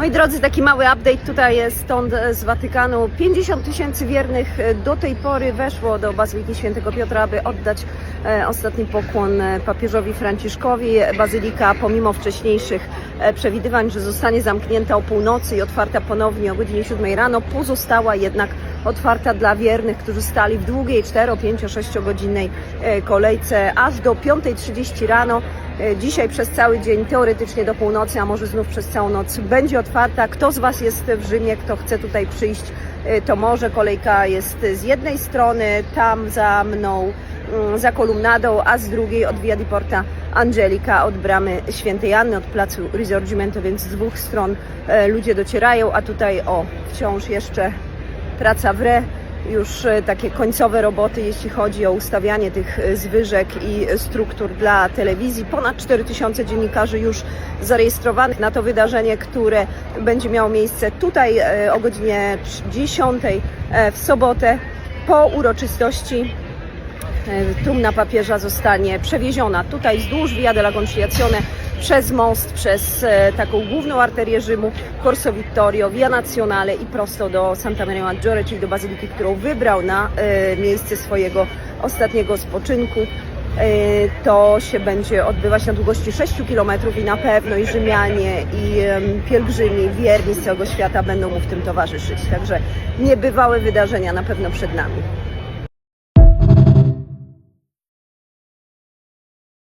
Moi drodzy, taki mały update tutaj jest stąd e, z Watykanu. 50 tysięcy wiernych e, do tej pory weszło do Bazyliki Świętego Piotra, aby oddać e, ostatni pokłon papieżowi Franciszkowi. Bazylika, pomimo wcześniejszych przewidywań, że zostanie zamknięta o północy i otwarta ponownie o godzinie 7 rano, pozostała jednak otwarta dla wiernych, którzy stali w długiej 4, 5, 6 godzinnej kolejce aż do 5.30 rano. E, Dzisiaj przez cały dzień, teoretycznie do północy, a może znów przez całą noc będzie otwarta. Kto z Was jest w Rzymie, kto chce tutaj przyjść, e, to może. Kolejka jest z jednej strony, tam za mną, mm, za kolumnadą, a z drugiej od Via di Porta Angelica, od bramy Świętej Anny, od placu Risorgimento, więc z dwóch stron e, ludzie docierają, a tutaj o, wciąż jeszcze praca w re, już e, takie końcowe roboty, jeśli chodzi o ustawianie tych e, zwyżek i struktur dla telewizji. Ponad 4000 dziennikarzy już zarejestrowanych na to wydarzenie, które będzie miało miejsce tutaj e, o godzinie 10 e, w sobotę po uroczystości trumna papieża zostanie przewieziona tutaj wzdłuż Via della Conciliazione przez most, przez e, taką główną arterię Rzymu, Corso Vittorio, Via Nazionale i prosto do Santa Maria Maggiore, czyli do bazyliki, którą wybrał na e, miejsce swojego ostatniego spoczynku. E, To się będzie odbywać na długości 6 km i na pewno i Rzymianie, i pielgrzymi, wierni z całego świata będą mu w tym towarzyszyć. Także niebywałe wydarzenia na pewno przed nami.